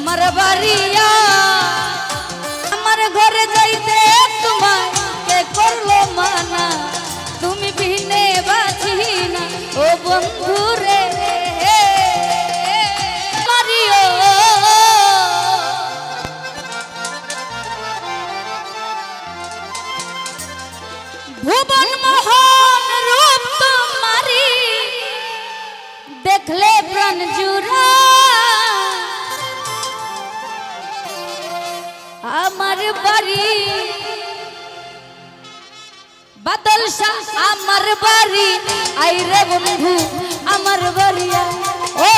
আমার বাড়িয়া, আমার ঘরে যাইতে তোমায় কে করল মানা? তুমি বিনে বাঁচি না ও বন্ধু বাড়ি। বাদল শাহ, আমার বাড়ি। আই রে বন্ধু, আমার বাড়ি। ও,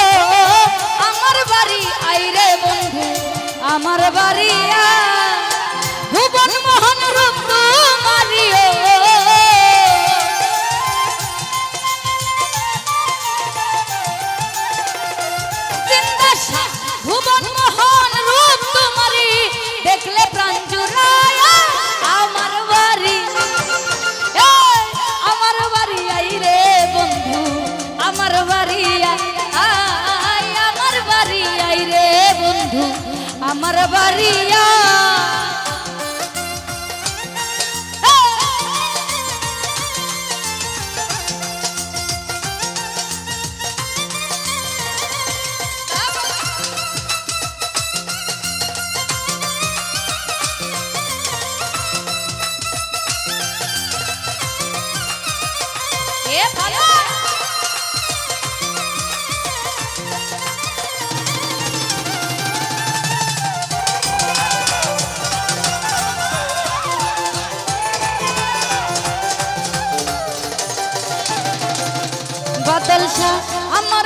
আমার বাড়ি, আই রে বন্ধু, আমার বাড়ি। ভুবন মোহন রূপ আমার বাড়ি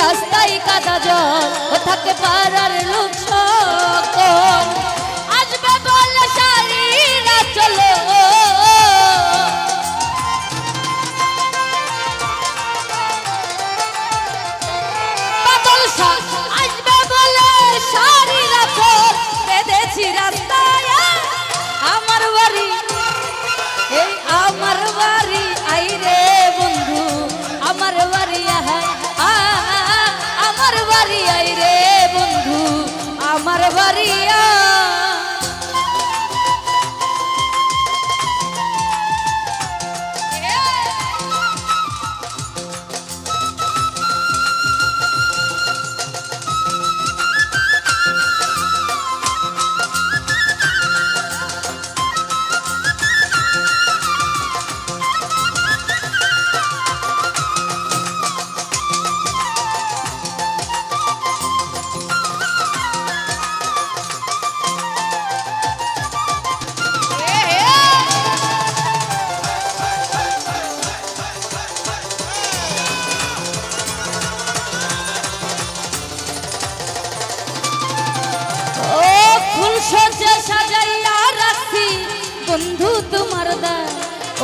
রাস্তায় কাদা জল থাকে পাড়ার লোক সকল। আমার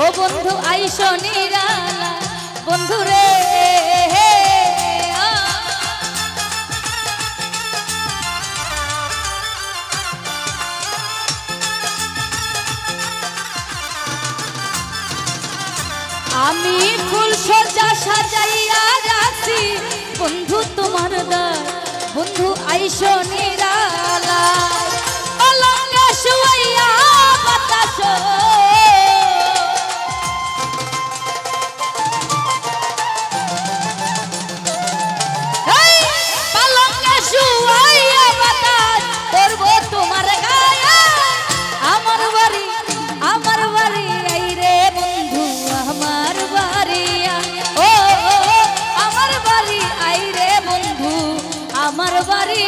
ও বন্ধু আইসো নিরালা, বন্ধু রে আমি ফুল সজা সাজাইয়া রাখছি, বন্ধু তোমার দা বন্ধু আইসো নিরালা।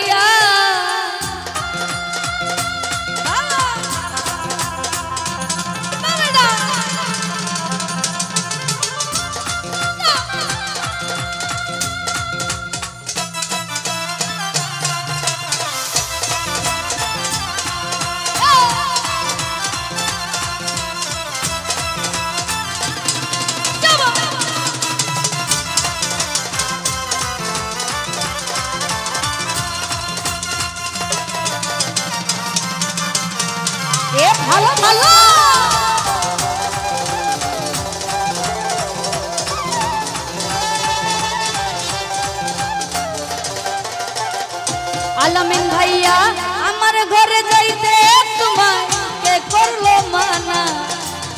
বাড়ি আলমিন ভাইয়া, আমার ঘরে যাইতে তোমার কে করল মানা?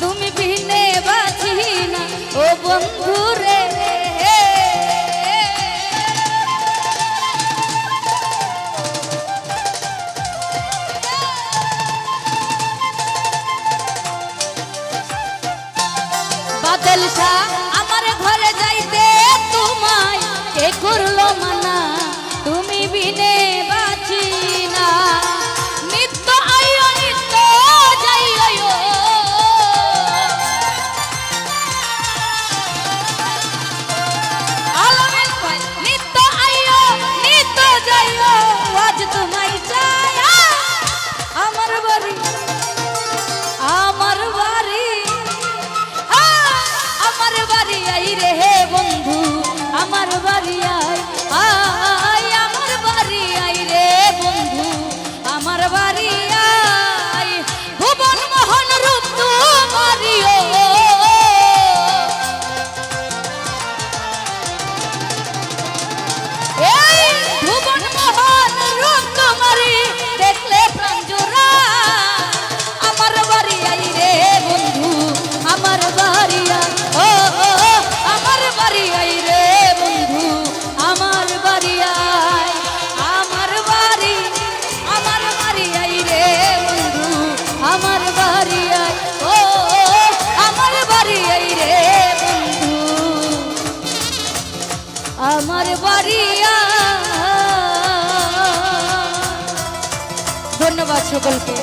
তুমি ভিনে বাছি না ও বন্ধুরে আমার বাড়িয়া ধন্যবাদ সকলকে।